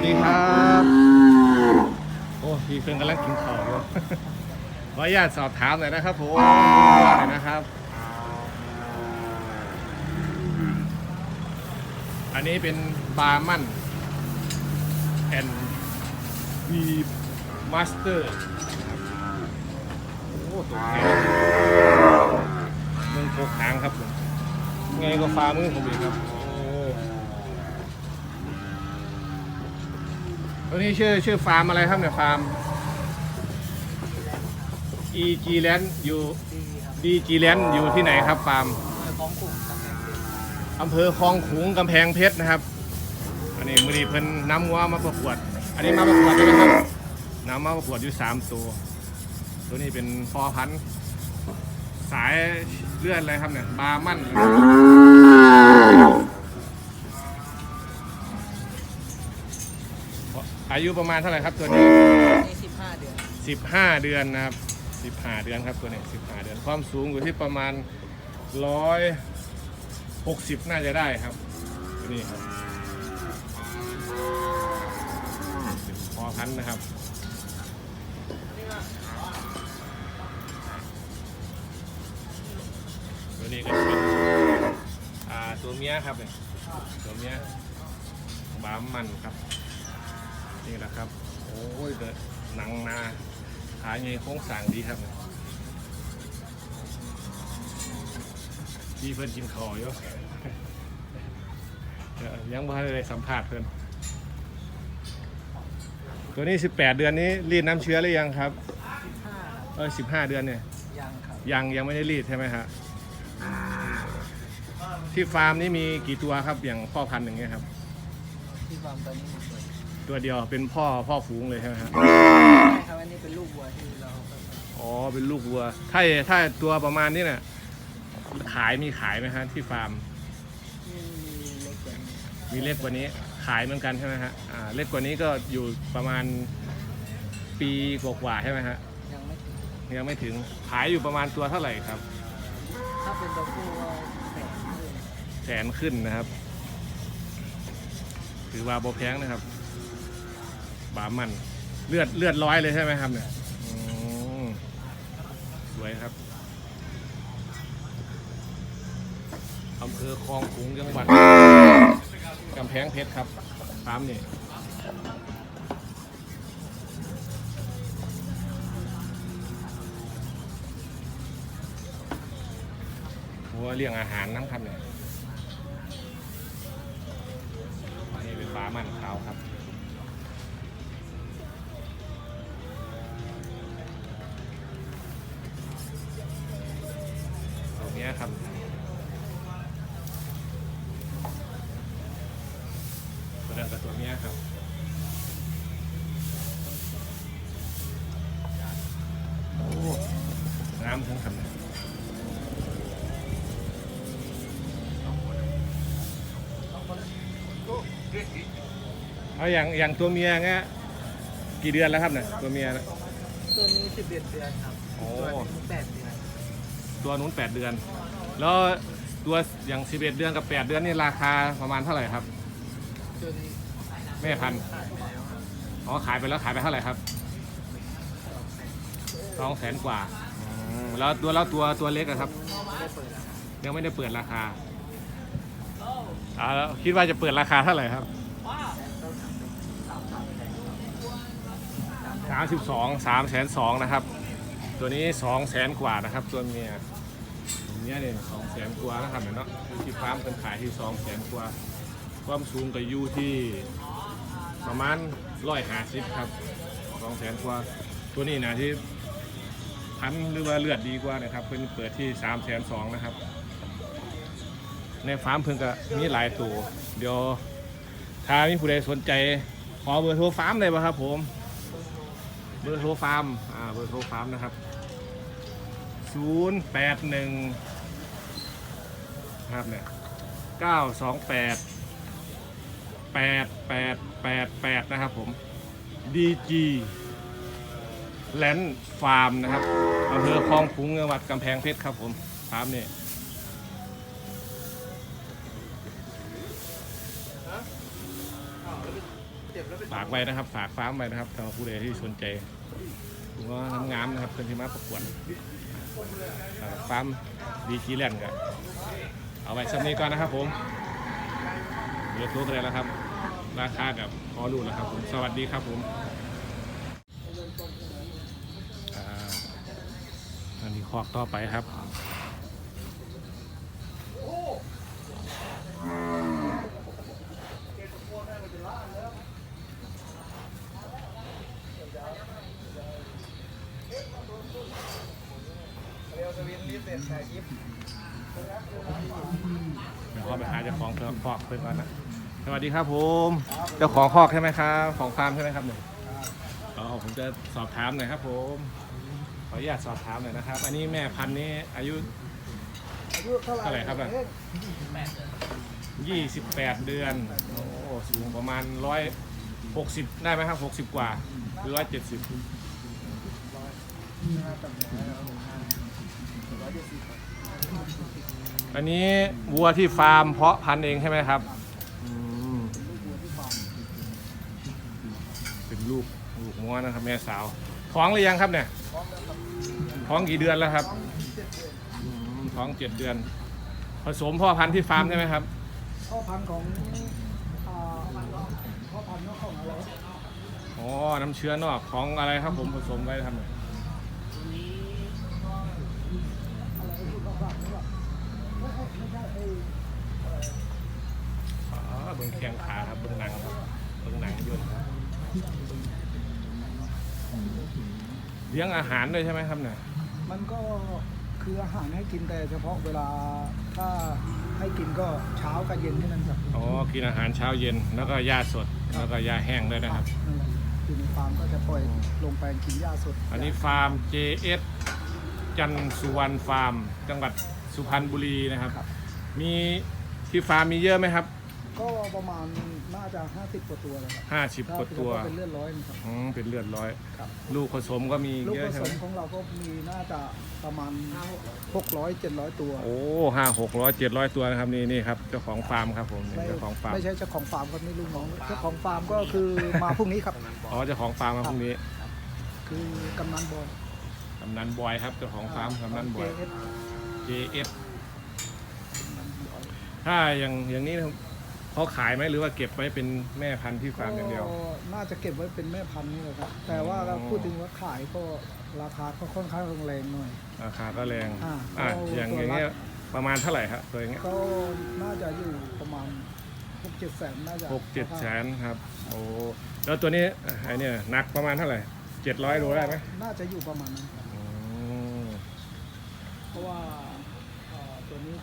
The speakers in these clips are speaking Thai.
วัสดีครับโอ้พี่เพิ่งกำลังกินข้าวอยู่ขออนุญาตสอบถามหน่อยนะครับผมหน่อยนะครับ อันนี้เป็นบาร์มันแอนวีมาสเตอร์โอ้ตัวแข็งมึงโคกหางครับผมไงก็ฟ้ามือผมเอีกครับโอ้ ตัวนี้ชื่อชื่อฟาร์มอะไรครับเนี่ยฟาร์ม EG Land อยู่ DG Land อยู่ที่ไหนครับฟาร์มอำเภอคลองขุงกำแพงเพชรนะครับ อันนี้มือดีเพิ่นน้ำวัวมาประกวด อันนี้มาประกวดด้วยนะครับน้ำมาประกวดอยู่สามตัว ตัวนี้เป็นพอพันธุ์สายเลือดอะไรครับเนี่ยบามั่น อายุประมาณเท่าไหร่ครับตัวนี้นี่สิบห้าเดือน15 เดือนนะครับ15 เดือนครับตัวนี้15 เดือนความสูงอยู่ที่ประมาณ 160 น่าจะได้ครับนี่ครับพอพันนะครับตัวนี้ก็จะเป็นอ่าตัวเมียครับเนี่ยตัวเมียบามมันครับ นี่แหละครับ โอ้ยเดินหนังนาขาใหญ่โค้งสร้างดีครับพี่เพื่อนกินขออยู่เดี๋ยวยังไม่ได้สัมภาษณ์เพื่อนตัวนี้ 18 เดือนนี้รีดน้ำเชื้อหรือยังครับห้าเออ15 เดือนเนี่ยยังครับยังยังไม่ได้รีดใช่ไหมฮะที่ฟาร์มนี้มีกี่ตัวครับอย่างพ่อพันธุ์อย่างเงี้ยครับที่ฟาร์มตอนนี้มีตัว ตัวเดียวเป็นพ่อพ่อฝูงเลยใช่ไหมฮะใช่ครับอันนี้เป็นลูกวัวที่เราเอาไปอ๋อเป็นลูกวัว ถ้าถ้าตัวประมาณนี้เนี่ยขายมีขายไหมฮะที่ฟาร์มมีเล็กกว่านี้มีเล็กกว่านี้ ขายเหมือนกันใช่ไหมฮะอ่าเล็กกว่านี้ก็อยู่ประมาณปีกว่าๆใช่ไหมฮะยังไม่ถึงยังไม่ถึงขายอยู่ประมาณตัวเท่าไหร่ครับ ถ้าเป็นตัวผู้ก็แสนขึ้นแสนขึ้นนะครับ ถือว่าโบแพงนะครับ บามันเลือดเลือดร้อยเลยใช่ไหมครับเนี่ยสวยครับอำเภอคลองขุงจังหวัดกำแพงเพชรครับฟาร์มนี่หัวเลี้ยงอาหารน้ำครับเนี่ยนี่เป็นฟ้ามันขาวครับ น้ำทั้งคำเนี่ยเอาอย่างอย่างตัวเมียเงี้ยกี่เดือนแล้วครับเนี่ยตัวเมียน่ะตัวนี้สิบเอ็ดเดือนครับโอ้ตัวนี้แปดเดือนตัวนู้นแปดเดือน แล้วตัวอย่างสิบเอ็ดเดือนกับแปดเดือนนี่ราคาประมาณเท่าไหร่ครับตัวนี้แม่พันธุ์ขายไปแล้วครับอ๋อขายไปแล้วขายไปเท่าไหร่ครับสองแสนสองแสนกว่าอืม แล้วตัวแล้วตัวตัวเล็กอะครับ ยังไม่ได้เปิดราคาอ่าแล้วคิดว่าจะเปิดราคาเท่าไหร่ครับสามสามแสนสามแสนสามสิบสองสามแสนสองนะครับ ตัวนี้สองแสนกว่านะครับ ตัวเมียตัวเมียเนี่ยสองแสนกว่านะครับเนาะที่ฟาร์มเป็นขายที่สองแสนกว่า ความสูงก็อยู่ที่ประมาณร้อยห้าสิบครับสองแสนกว่า ตัวนี้นะที่ พันหรือว่าเลือดดีกว่านะครับเพิ่นเปิดที่สามแสนสองนะครับ ในฟาร์มเพิ่นก็มีหลายตัวเดี๋ยวถ้ามีผู้ใดสนใจขอเบอร์โทรฟาร์มเลยป่ะครับ ผมเบอร์โทรฟาร์มอ่าเบอร์โทรฟาร์มนะครับ0 8 1ครับเนี่ย928 8888นะครับผม DG Land Farm นะครับอำเภอคลองขุงจังหวัดกำแพงเพชรครับผมฟาร์มนี่ฝากไว้นะครับ ฝากฟาร์มไว้นะครับสำหรับผู้ใดที่สนใจผมว่าทำงามนะครับเพื่อนที่มาประกวดฟาร์มดีคีแลนด์ก็เอาไว้สักนี้ก่อนนะครับผมเรียบร้อยเลยแล้วครับ ราคากับพอรู้แล้วครับผม สวัสดีครับผมอ่าอันนี้ คอกต่อไปครับเดี๋ยวเข้าไปหาเจ้าของเจ้าคอกเพื่อนก่อนนะสวัสดีครับผมเจ้าของคอกใช่ไหมครับ ของฟาร์มใช่ไหมครับเนี่ยอ๋อผมจะสอบถามหน่อยครับผม ขออนุญาตสอบถามหน่อยนะครับ อันนี้แม่พันธุ์นี้อายุ อายุเท่าไหร่เท่าไหร่ครับน่ะ 28 เดือน โอ้สูงประมาณ 160 ได้ไหมครับ 60 กว่าหรือ170 อันนี้วัวที่ฟาร์มเพาะพันธุ์เองใช่ไหมครับอืมเป็นลูกลูกงัวนะครับแม่สาว ท้องหรือยังครับเนี่ยท้องกี่เดือนแล้วครับอืมท้องเจ็ดเดือน ผสมพ่อพันธุ์ที่ฟาร์มใช่ไหมครับพ่อพันธุ์ของอ่าพ่อพันธุ์นอกของอะไรอ๋อน้ำเชื้อนอกของอะไรครับผมผสมไว้ทำไมอะไรพูดบ้างๆหรือเปล่าไม่ใช่ไม่ใช่ไอ้อ๋อเบิ้งแข้งขาครับเบิ้งหนังครับเบิ้งหนังยุ่นครับ เลี้ยงอาหารด้วยใช่ไหมครับเนี่ย มันก็คืออาหารให้กินแต่เฉพาะเวลาถ้าให้กินก็เช้ากับเย็นแค่นั้นครับอ๋อ กินอาหารเช้าเย็น แล้วก็หญ้าสด แล้วก็หญ้าแห้งด้วยนะครับ นั่นแหละอยู่ในฟาร์มก็จะปล่อยลงไปกินหญ้าสดอันนี้ฟาร์ม JS จันทร์สุวรรณฟาร์ม จังหวัดสุพรรณบุรีนะครับ ครับ มีที่ฟาร์มมีเยอะไหมครับ ก็ประมาณน่าจะ50กว่าตัวแล้วครับ50กว่าตัวถ้เป็นเลือดร้อยนะครับอืมเป็นเลือดร้อยครับลูกผสมก็มีลูกเยผอะใช่สไหมมของเราก็มีน่าจะประมาณ600 700ตัว โอ้ห้าหกร้อยเจ็ดร้อยตัวนะครับนี่นี่ครับเจ้าของฟาร์มครับผมนี่ไม่เจ้าของฟาร์มไม่ใช่เจ้าของฟาร์มครับนี่ลูกน้องเจ้าของฟาร์มก็คือมาพรุ่งนี้ครับ อ๋อเจ้าของฟาร์มครับพรุ่งนี้คือกำนันบอยกำนันบอยครับเจ้าของฟาร์มกำนันบอยเจเอส JS ถ้าอย่างอย่างนี้ เขาขายไหมหรือว่าเก็บไว้เป็นแม่พันธุ์ที่ฟาร์มอย่างเดียว ก็น่าจะเก็บไว้เป็นแม่พันธุ์นี่แหละครับ แต่ว่าเราพูดถึงว่าขายก็ราคาก็ค่อนข้างแรงหน่อย ราคาก็แรงอ่าอะเอาอย่างตัวอย่างเงี้ยละ ประมาณเท่าไหร่ครับตัวอย่างเงี้ยก็น่าจะอยู่ประมาณหกเจ็ดแสนน่าจะหกเจ็ดแสนครับโอ้แล้วตัวนี้ไอเนี่ยหนักประมาณเท่าไหร่เจ็ดร้อยโลได้ไหมน่าจะอยู่ประมาณนั้นครับ อืมเพราะว่าเอ่อตัวนี้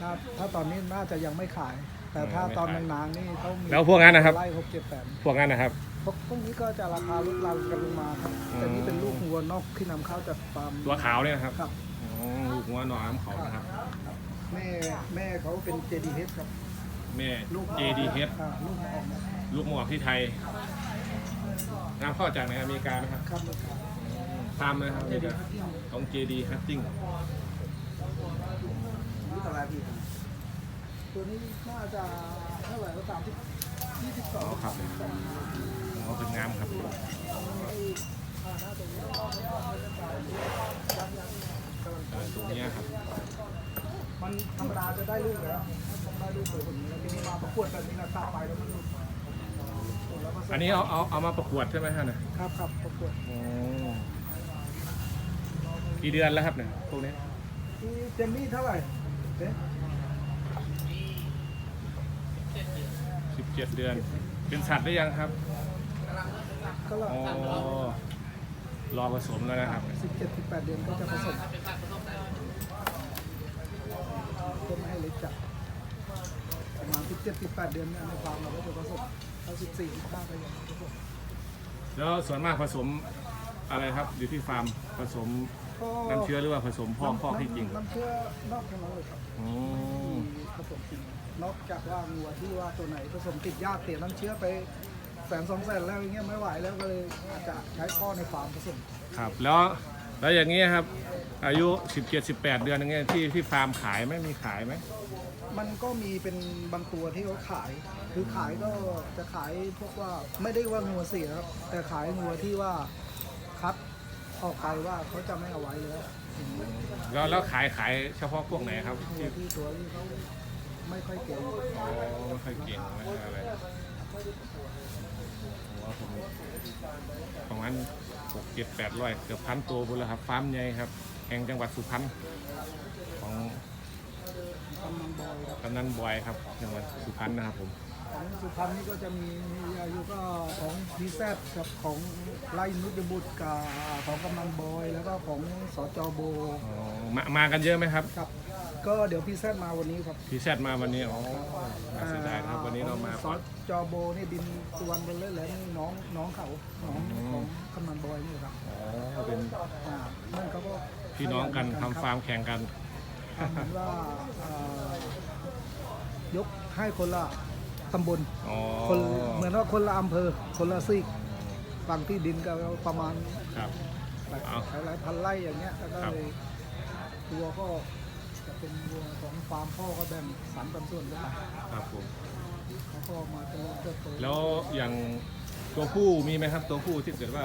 ถ้าถ้าตอนนี้น่าจะยังไม่ขาย แต่ถ้าตอนนางๆนี่เขามีแล้วพวกนั้นนะครับ ไล่หกเจ็ดแสนพวกนั้นนะครับ พวกพวกนี้ก็จะราคาลดลงกันลงมาครับอืมแต่นี่เป็นลูกวัวนอกที่นำเข้าจากฟาร์มตัวขาวเนี่ยนะครับครับ อ๋อลูกหัวหนอนน้ำเขานะครับ แม่แม่เขาเป็น JDH ครับแม่ ลูก JDH อ่าลูกมาออกมาลูกหมวกที่ไทยนำเข้าจากในอเมริกานะครับครับลูกครับฟาร์มเลยครับนี่จะของ JD Hunting นี่ตลาดพี่ ตัวนี้น่าจะเท่าไหร่ก็สามสิบยี่สิบสองครับอ๋อเป็นงามครับตัวเนี้ยครับ มันธรรมดาจะได้ลูกแล้วได้ลูกสวยกว่านี้ทีนี้มาประกวดแบบนี้นะตาไปแล้วมันหลุดอันนี้เอาเอาเอามาประกวดใช่ไหมฮะเนี่ยครับครับประกวดอ๋อกี่เดือนแล้วครับเนี่ยพวกนี้ที่เจนนี่เท่าไหร่ เจ๊สิบเจ็ดเดือน เป็นสัตว์ได้ยังครับก็ละอ๋อรอผสมแล้วนะครับ สิบเจ็ดสิบแปดเดือนก็จะผสมเพื่อไม่ให้เล็กจัดประมาณสิบเจ็ดสิบแปดเดือนเนี่ยในฟาร์มเราก็จะผสมถ้าสิบสี่สิบห้าก็ยังผสมแล้วส่วนมากผสมอะไรครับ อยู่ที่ฟาร์มผสม ก็ น้ำเชื้อหรือว่าผสมพ่อพ่อที่จริงน้ำเชื้อนอกทั้งนั้นเลยครับอ๋อผสมจริงนอกจากว่างัวที่ว่าตัวไหนผสมติดยาเสียน้ำเชื้อไปแสนสองแสนแล้วอย่างเงี้ยไม่ไหวแล้วก็เลยอาจจะใช้ข้อในฟาร์มผสมครับ แล้วแล้วอย่างนี้ครับ อายุ 17 18 เดือนอย่างเงี้ยที่ที่ฟาร์มขายไหมมีขายไหมมันก็มีเป็นบางตัวที่เขาขาย คือขายก็จะขายพวกว่าไม่ได้ว่างัวเสียครับแต่ขายงัวที่ว่าคัด ออกไปว่าเขาจะไม่เอาไว้แล้วแล้วแล้วขายขายเฉพาะพวกไหนครับงัวที่ที่ตัวที่เขาไม่ค่อยเก่งอ๋อไม่ค่อยเก่งไม่ค่อยอะไรว่าผมประมาณหกเจ็ดแปดร้อยเกือบพันตัวบุญแล้วครับฟาร์มใหญ่ครับ แห่งจังหวัดสุพรรณของ กำลังบอยครับ กำนันบอยครับจังหวัดสุพรรณนะครับผม ของสุพรรณนี่ก็จะมีมีอายุก็ของพีแซดกับของไล่นุชบุตรกับของกำนันบอยแล้วก็ของสจโบอ๋อมามากันเยอะไหมครับ ครับ ก็เดี๋ยวพีแซดมาวันนี้ครับพี่แซดมาวันนี้อ๋อน่าเสียดายนะครับวันนี้เรามาสก่อน จโบนี่บินตัวนไปเลยแล้วนี่น้องน้องเขาน้องของกำนันบอยนี่ครับอ๋อเป็นอ่านั่นเขาก็พี่น้องกันทำฟาร์มแข่งกัน ทำเหมือนว่าอ่ายกให้คนละ ตำบลอ๋อคนเหมือนว่าคนละอำเภอ คนละซีกบางที่ดินก็ประมาณครับ หลายเอาหลายพันไร่อย่างเงี้ยแล้วก็ครับ เลยตัวก็จะเป็นวัวของฟาร์มพ่อก็แบ่งสรรปันส่วนกันไปครับผม เขาก็มาเจริญเติบโต แล้วอย่าง ตัวผู้มีไหมครับตัวผู้ที่เกิดว่า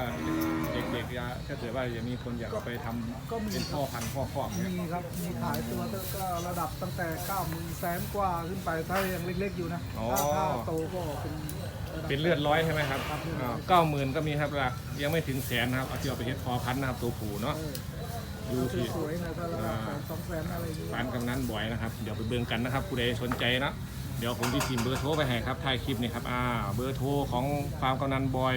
เด็กๆอยาถ้าเกิดว่ายังมีคนอยากเอาไปทำก็มี เป็นคพ่รัอบพันธุ์พ่อครอบเนี่ยมีครับมีขายตัวก็ระดับตั้งแต่9ก้าหมื่นแสนกว่าขึ้นไปถ้ายังเล็กๆอยู่นะถ้าถ้าโตก็เป็นระดับ เป็นเลือดร้อยใช่ไหมครับครับ เก้าหมื่นก็มีครับหลักยังไม่ถึงแสนนะครับเอาที่เอาไปเฮ็ดพอพันธุ์นะครับตัวผู้เนาะเอออยู่ที่สวยๆนะถ้าระดับอ่าสองแสนอะไรอย่างเงี้ยร้านกำนันบ่อยนะครับ เดี๋ยวไปเบิ่งกันนะครับผู้ใดสนใจนะ เดี๋ยวผมที่ทีมเบอร์โทรไปให้ครับท้ายคลิปนี่ครับอ่าเบอร์โทรของฟาร์มกำนันบอย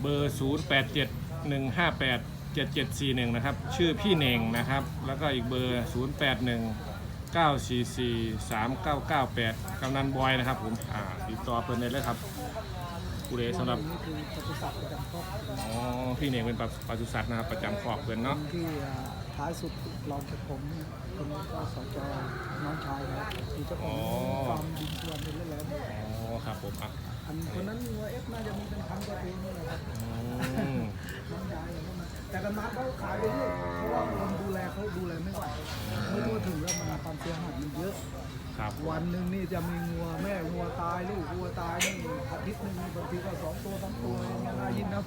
เบอร์ 0 8 7 1 5 8 7 7 4 1 นะครับ ชื่อพี่เน่งนะครับ แล้วก็อีกเบอร์ 0 8 1 9 4 4 3 9 9 8กำนันบอยนะครับผมอ่าติดต่อเพิ่นได้เลยครับผู้ใดสำหรับนี่คือปศุสัตว์ประจำครอบครัวอ๋อพี่เน่งเป็นปศุสัตว์นะครับประจำขอบเพิ่นเนาะ ที่อ่า ท้ายสุดรองจากผมคนนี้ก็สจน้องชายครับคือเจ้าของฟาร์มดินสวนเป็นเล่นแล้วอ๋อครับผมอะอันคนนั้นวัวเอฟน่าจะมีเป็นพันกว่าตัวนี่แหละครับอืมน้องยายอย่างนั้นนะแต่กำนันเขาขายไปเรื่อยเพราะว่าคนดูแลเขาดูแลไม่ไหวไม่ทั่วถึงแล้วมันความเสียหายมันเยอะครับวันหนึ่งนี่จะมีงัวแม่งัวตายลูกงัวตายนี่อาทิตย์หนึ่งนี่บางทีก็สองตัวสามตัวอย่างเงี้ยนะยิ่งหน้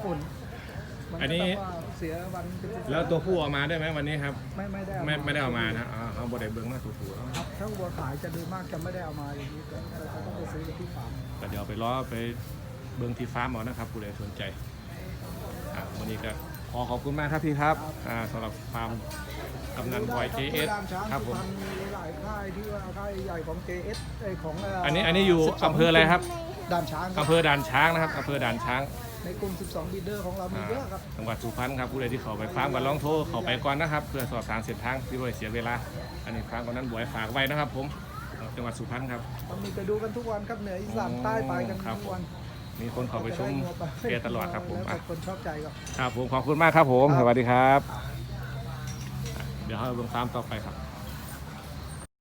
าฝนมัก็แบบว่าเสียวันเป็นสิบแล้วตัวผู้เออกมาได้ไหมวันนี้ครับไม่ไม่ได้เอาไม่ไม่ได้เอามานะอ่าเอาบดได้เบิ้งหน้าตัวผู้เนาะครับถ้าวัวขายจะโดยมากจะไม่ได้เอามาอย่างนี้แต่แต่เขาต้องไปซื้อที่ฟาร์มแต่เดี๋ยวไปล้อไปเบิ้งที่ฟาร์มเอานะครับผู้ใดสนใจอะวันนี้ก็ขอขอบคุณมากครับพี่ครับอ่าสำหรับฟาร์มกำนันบอย JS ด้านช้างครับผมสุพรรณมีหลายค่ายที่ว่าค่ายใหญ่ของ JS ไอยของเอันนี้อันนี้อยู่12อำเภออะไรครับ ด่านช้างครับ อำเภอด่านช้างนะครับอำเภอด่านช้าง ในกลุ่ม 12 บีเดอร์ของเรามีอ่าเยอะครับจังหวัดสุพรรณครับผู้ใดที่เขาไปฟาร์มกันลองโทรเขาไปก่อนนะครับเพื่อสอบถามเส้นทางที่บ่ได้เสียเวลา อันนี้ฟาร์มกำนันบอยฝากไว้นะครับ ผมจังหวัดสุพรรณครับมันมีไปดูกันทุกวันครับเหนืออีสานใต้ไปกันครับทุกวันมีคนเขาไปชมเกตลอดครับผมแล้วอะแต่คนชอบใจครับครับผมขอบคุณมากครับผมครับสวัสดีครับอะเดี๋ยวเราเบิ่งฟาร์มต่อไปครับ